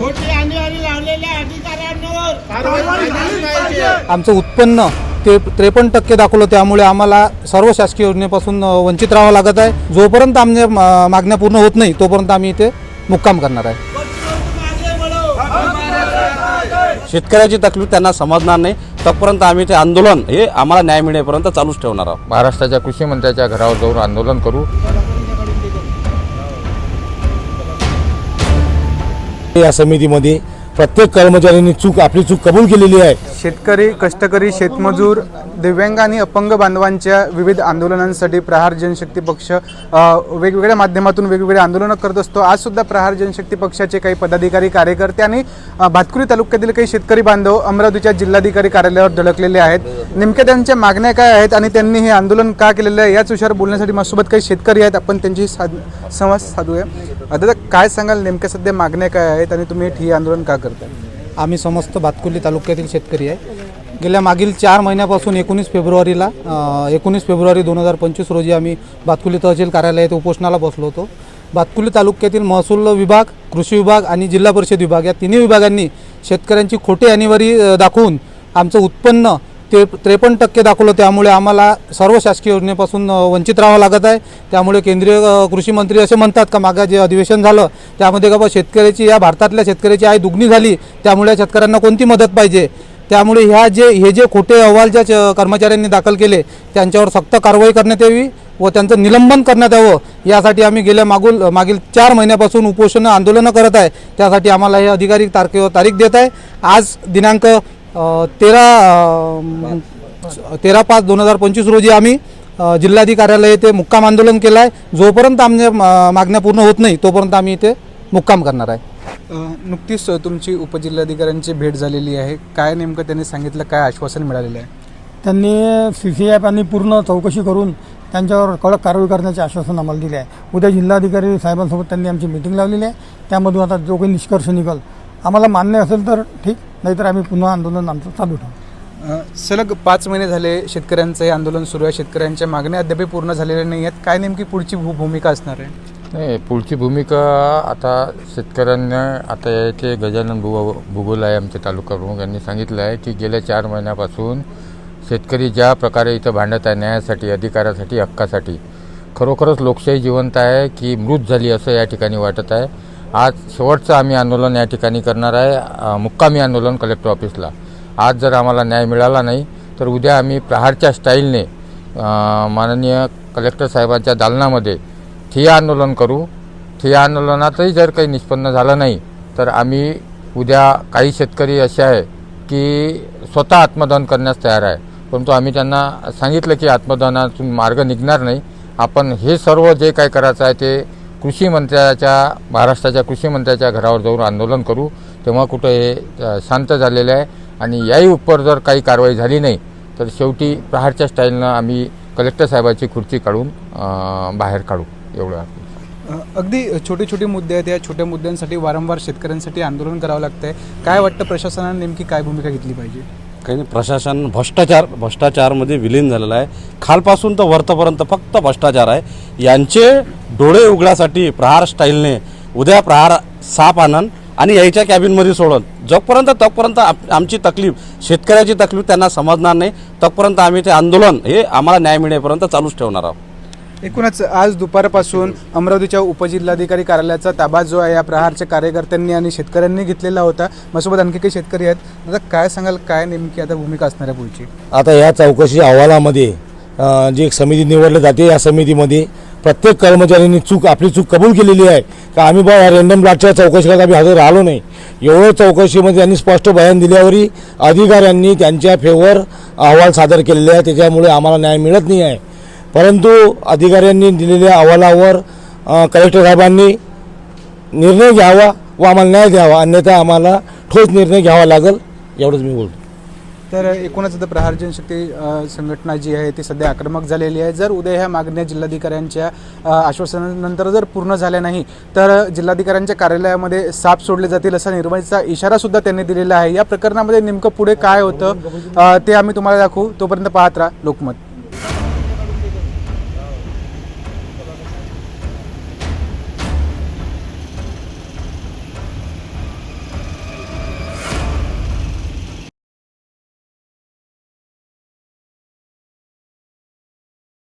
खोटी आणि आणि लावलेल्या अधिकाऱ्यांवर आमचं उत्पन्न ते त्रेपन्न टक्के दाखवलं त्यामुळे आम्हाला सर्व शासकीय योजनेपासून वंचित राहावं लागत आहे. जोपर्यंत आमच्या मागण्या पूर्ण होत नाही तोपर्यंत आम्ही इथे मुक्काम करणार आहे. शेतकऱ्याची तकलीफ त्यांना समजणार नाही. तोपर्यंत आम्ही ते आंदोलन हे आम्हाला न्याय मिळेपर्यंत चालूच ठेवणार आहोत. महाराष्ट्राच्या कृषी मंत्र्याच्या घरावर जाऊन आंदोलन करू. या समितीमध्ये प्रत्येक कर्मचाऱ्यांनी चूक आपली चूक कबूल केलेली आहे. शेतकरी कष्टकरी शेतमजूर दिव्यांग आणि अपंग बांधवांच्या विविध आंदोलनांसाठी प्रहार जनशक्ती पक्ष वेगवेगळ्या माध्यमातून वेगवेगळे आंदोलनं करत असतो. आज सुद्धा प्रहार जनशक्ती पक्षाचे काही पदाधिकारी कार्यकर्ते आणि भातकुरी भातकुली तालुक्यातील काही शेतकरी बांधव अमरावतीच्या जिल्हाधिकारी कार्यालयावर धडकलेले आहेत. नेमक्या त्यांच्या मागण्या काय आहेत आणि त्यांनी हे आंदोलन का केलेलं आहे? याच विषयावर बोलण्यासाठी माझ्यासोबत काही शेतकरी आहेत. आपण त्यांची साध संवाद साधूया. दादा काय सांगाल? नेमक्या सध्या मागण्या काय आहेत आणि तुम्ही हे आंदोलन का करताय? आम्ही समस्त भातकुली तालुक्यातील शेतकरी आहे. गेल्या मागील चार महिन्यापासून एकोणीस फेब्रुवारीला एकोणीस फेब्रुवारी दोन हजार पंचवीस रोजी आम्ही भातकुली तहसील कार्यालयात उपोषणाला बसलो होतो. भातकुली तालुक्यातील महसूल विभाग कृषी विभाग आणि जिल्हा परिषद विभाग या तिन्ही विभागांनी शेतकऱ्यांची खोटी अनिवारी दाखवून आमचं उत्पन्न ते त्रेपन्न टक्के दाखवलं त्यामुळे आम्हाला सर्व शासकीय योजनेपासून वंचित राहावं लागत आहे. त्यामुळे केंद्रीय कृषी मंत्री असे म्हणतात का मागं जे अधिवेशन झालं त्यामध्ये का बा शेतकऱ्याची या भारतातल्या शेतकऱ्याची आय दुगणी झाली त्यामुळे शेतकऱ्यांना कोणती मदत पाहिजे? त्यामुळे ह्या जे हे जे खोटे अहवाल ज्या च- कर्मचाऱ्यांनी दाखल केले त्यांच्यावर सक्त कारवाई करण्यात यावी व त्यांचं निलंबन करण्यात यावं यासाठी आम्ही गेल्या मागूल मागील चार महिन्यापासून उपोषण आंदोलनं करत आहे. त्यासाठी आम्हाला हे अधिकारी तारखे तारीख देत आहे. आज दिनांक तेरा तेरा पाच दोन हजार पंचवीस रोजी आम्ही कार्यालय येथे मुक्काम आंदोलन केलं आहे जोपर्यंत आमच्या म- मागण्या पूर्ण होत नाही तोपर्यंत आम्ही इथे मुक्काम करणार आहे. नुकतीच तुमची उपजिल्हाधिकाऱ्यांची भेट झालेली आहे. काय नेमकं त्यांनी सांगितलं काय आश्वासन मिळालेलं आहे? त्यांनी सी सी एफ आणि पूर्ण चौकशी करून त्यांच्यावर कडक कारवाई करण्याचे आश्वासन आम्हाला दिले आहे. उद्या जिल्हाधिकारी साहेबांसोबत त्यांनी आमची मिटिंग लावलेली आहे. त्यामधून आता जो काही निष्कर्ष निघल आम्हाला मान्य असेल तर ठीक. नाहीतर आम्ही पुन्हा आंदोलन आमचं चालू ठेवू. सलग पाच महिने झाले शेतकऱ्यांचं हे आंदोलन सुरू आहे. शेतकऱ्यांच्या मागण्या अद्याप पूर्ण झालेल्या नाही आहेत. काय नेमकी पुढची भू भूमिका असणार आहे? नाही पुढची भूमिका आता शेतकऱ्यांना आता याचे गजानन भुग भूगोल आहे आमचे तालुका प्रमुख यांनी सांगितलं आहे की गेल्या चार महिन्यापासून शेतकरी ज्या प्रकारे इथं भांडत आहे न्यायासाठी अधिकारासाठी हक्कासाठी खरोखरच लोकशाही जिवंत आहे की मृत झाली असं या ठिकाणी वाटत आहे. आज शेवटचं आम्ही आंदोलन या ठिकाणी करणार आहे. मुक्कामी आंदोलन कलेक्टर ऑफिसला आज जर आम्हाला न्याय मिळाला नाही तर उद्या आम्ही प्रहारच्या स्टाईलने माननीय कलेक्टर साहेबांच्या दालनामध्ये ठिय्या आंदोलन करू. ठिय्या आंदोलनातही जर काही निष्पन्न झालं नाही तर आम्ही उद्या काही शेतकरी असे आहे की स्वतः आत्मदान करण्यास तयार आहे. परंतु आम्ही त्यांना सांगितलं की आत्मदानातून मार्ग निघणार नाही. आपण हे सर्व जे काय करायचं आहे ते कृषी मंत्र्याच्या महाराष्ट्राच्या कृषी मंत्र्याच्या घरावर जाऊन आंदोलन करू. तेव्हा कुठं हे शांत झालेलं आहे. आणि याही उपर जर काही कारवाई झाली नाही तर शेवटी प्रहारच्या स्टाईलनं आम्ही कलेक्टर साहेबाची खुर्ची काढून बाहेर काढू. एवढं अगदी छोटे छोटे मुद्दे आहेत. या छोट्या मुद्द्यांसाठी वारंवार शेतकऱ्यांसाठी आंदोलन करावं लागतंय. काय वाटतं प्रशासनाने नेमकी काय भूमिका घेतली पाहिजे? काही नाही, प्रशासन भ्रष्टाचार भ्रष्टाचारमध्ये विलीन झालेलं आहे. खालपासून तर वरतपर्यंत फक्त भ्रष्टाचार आहे. यांचे डोळे उघड्यासाठी प्रहार स्टाईलने उद्या प्रहार साप आनंद आणि यायच्या कॅबिनमध्ये सोडत जोपर्यंत तोपर्यंत आप- आमची तकलीफ शेतकऱ्याची तकलीफ त्यांना समजणार नाही तोपर्यंत आम्ही ते आंदोलन हे आम्हाला न्याय मिळेपर्यंत चालूच ठेवणार आहोत. एकूणच आज दुपारपासून अमरावतीच्या उपजिल्हाधिकारी कार्यालयाचा ताबा जो आहे या प्रहारच्या कार्यकर्त्यांनी आणि शेतकऱ्यांनी घेतलेला होता. माझ्यासोबत आणखी काही शेतकरी आहेत. आता काय सांगाल? काय नेमकी आता भूमिका असणार आहे पुढची? आता या चौकशी अहवालामध्ये जी एक समिती निवडली जाते या समितीमध्ये प्रत्येक कर्मचाऱ्यांनी चूक आपली चूक कबूल केलेली आहे. का आम्ही बा रँडम प्लॉटच्या चौकशीला आम्ही हजर राहिलो नाही. एवढं चौकशीमध्ये त्यांनी स्पष्ट बयान दिल्यावरही अधिकाऱ्यांनी त्यांच्या फेवर अहवाल सादर केलेले आहे त्याच्यामुळे आम्हाला न्याय मिळत नाही आहे. परंतु अधिकाऱ्यांनी दिलेल्या अहवालावर कलेक्टर साहेबांनी निर्णय घ्यावा व आम्हाला न्याय द्यावा. अन्यथा आम्हाला ठोस निर्णय घ्यावा लागेल. एवढंच मी बोलतो. तर एकूणच आता प्रहार जनशक्ती संघटना जी आहे ती सध्या आक्रमक झालेली आहे. जर उद्या ह्या मागण्या जिल्हाधिकाऱ्यांच्या आश्वासनानंतर जर पूर्ण झाल्या नाही तर जिल्हाधिकाऱ्यांच्या कार्यालयामध्ये साप सोडले जातील असा निर्वाहीचा इशारा सुद्धा त्यांनी दिलेला आहे. या प्रकरणामध्ये नेमकं पुढे काय होतं ते आम्ही तुम्हाला दाखवू. तोपर्यंत पाहत राहा लोकमत.